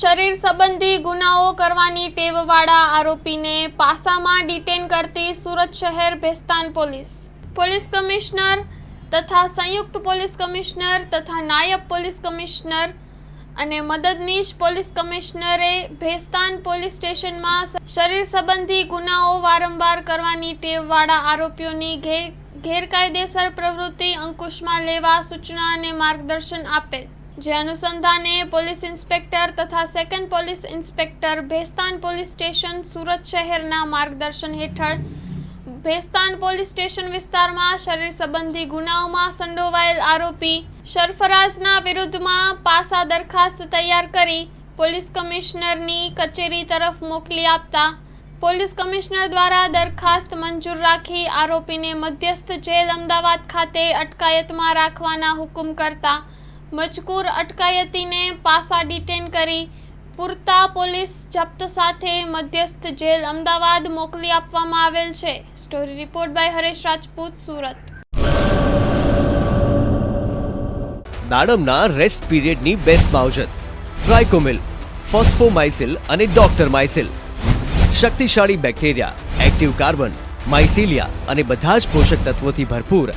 શરીર સંબંધી ગુનાઓ કરવાની ટેવવાળા આરોપીને પાસામાં ડિટેન કરતી સુરત શહેર ભેસ્તાન પોલીસ. પોલીસ કમિશનર તથા સંયુક્ત પોલીસ કમિશનર તથા નાયબ પોલીસ કમિશનર અને મદદનીશ પોલીસ કમિશનરે ભેસ્તાન પોલીસ સ્ટેશનમાં શરીર સંબંધી ગુનાઓ વારંવાર કરવાની ટેવવાળા આરોપીઓની ગેરકાયદેસર પ્રવૃત્તિ અંકુશમાં લેવા સૂચના અને માર્ગદર્શન આપેલ જે અનુસંધાને પોલીસ ઇન્સ્પેક્ટર તથા second police inspector Bhestan police station Surat શહેરના માર્ગદર્શન હેઠળ ભેસ્તાન પોલીસ સ્ટેશન વિસ્તારમાં શરીર સંબંધી ગુનાઓમાં સંડોવાયેલ આરોપી સરફરાઝના વિરુદ્ધમાં પાસા દરખાસ્ત તૈયાર કરી પોલીસ કમિશનરની કચેરી તરફ મોકલી આપતા પોલીસ કમિશનર દ્વારા દરખાસ્ત મંજૂર રાખી આરોપીને મધ્યસ્થ જેલ અમદાવાદ ખાતે અટકાયતમાં રાખવાના હુકમ કરતા મજકૂર અટકાયતીને પાસા ડિટેન કરી પૂરતા પોલીસ જપ્ત સાથે મધ્યસ્થ જેલ અમદાવાદ મોકલી આપવામાં આવેલ છે. Story report by Haresh Rajput, Surat. દાડમના rest પીરિયડની બેસ્ટ માવજત ટ્રાયકોમિલ ફોસ્ફોમાઇસિલ અને ડોક્ટર માઇસિલ શક્તિશાળી બેક્ટેરિયા, એક્ટિવ કાર્બન, માઇસિલિયા અને બધા જ પોષક તત્વોથી ભરપૂર